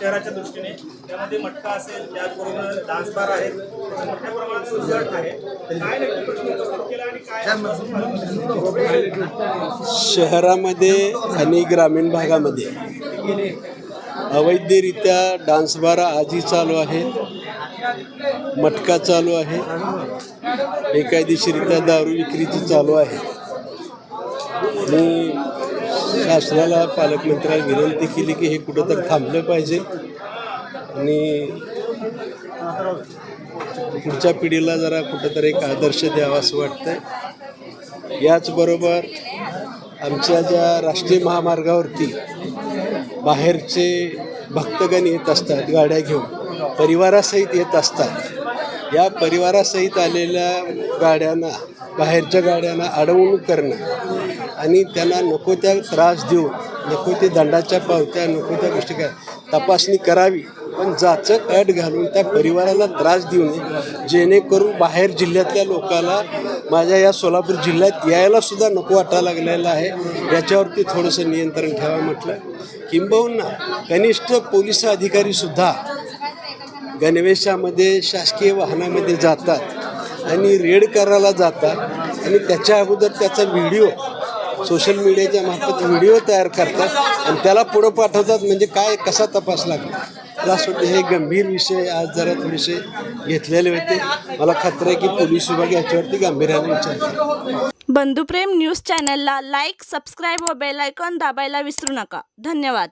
शहराच्या दृष्टीने. त्यामध्ये मटका असेल त्याचबरोबर डान्स बार आहेत मोठ्या प्रमाणात सुसट आहे. काय नक्की प्रश्न उपस्थित केला आणि काय शहरामध्ये आणि ग्रामीण भागामध्ये अवैधरित्या डान्स बार आजही चालू आहेत मटका चालू आहे बेकायदेशीरित्या दारू विक्रीची चालू आहे. आणि शासनाला पालकमंत्र्यांना विनंती केली की हे कुठंतरी थांबलं पाहिजे. आणि पुढच्या पिढीला जरा कुठंतरी एक आदर्श द्यावा असं वाटतं याचबरोबर आमच्या ज्या राष्ट्रीय महामार्गावरती बाहेरचे भक्तगण येत असतात गाड्या घेऊन परिवारासहित येत असतात या परिवारासहित आलेल्या गाड्यांना बाहेरच्या गाड्यांना अडवणूक करणं आणि त्यांना नको त्या त्रास देऊन नको ते दंडाच्या पावत्या नको त्या गोष्टी काय तपासणी करावी. पण जाचक अट घालून त्या परिवाराला त्रास देऊ नये जेणेकरून बाहेर जिल्ह्यातल्या लोकाला माझ्या या सोलापूर जिल्ह्यात यायला सुद्धा नको वाटायला लागलेलं आहे. याच्यावरती थोडंसं नियंत्रण ठेवा म्हटलं. किंबहुना कनिष्ठ पोलीस अधिकारीसुद्धा गणवेशामध्ये शासकीय वाहनामध्ये जातात आणि रेड करायला जातात. आणि त्याच्या अगोदर त्याचा व्हिडिओ सोशल मीडियाच्या मार्फत व्हिडिओ तयार करतात आणि त्याला पुढं पाठवतात म्हणजे काय कसा तपास लागला? मला असं वाटतं हे गंभीर विषय आज जरा थोडेसे घेतलेले होते. मला खात्री आहे की पोलीस विभाग याच्यावरती गांभीर्याने विचार बंधुप्रेम न्यूज चॅनलला लाईक सबस्क्राईब व बेल आयकॉन दाबायला विसरू नका. धन्यवाद.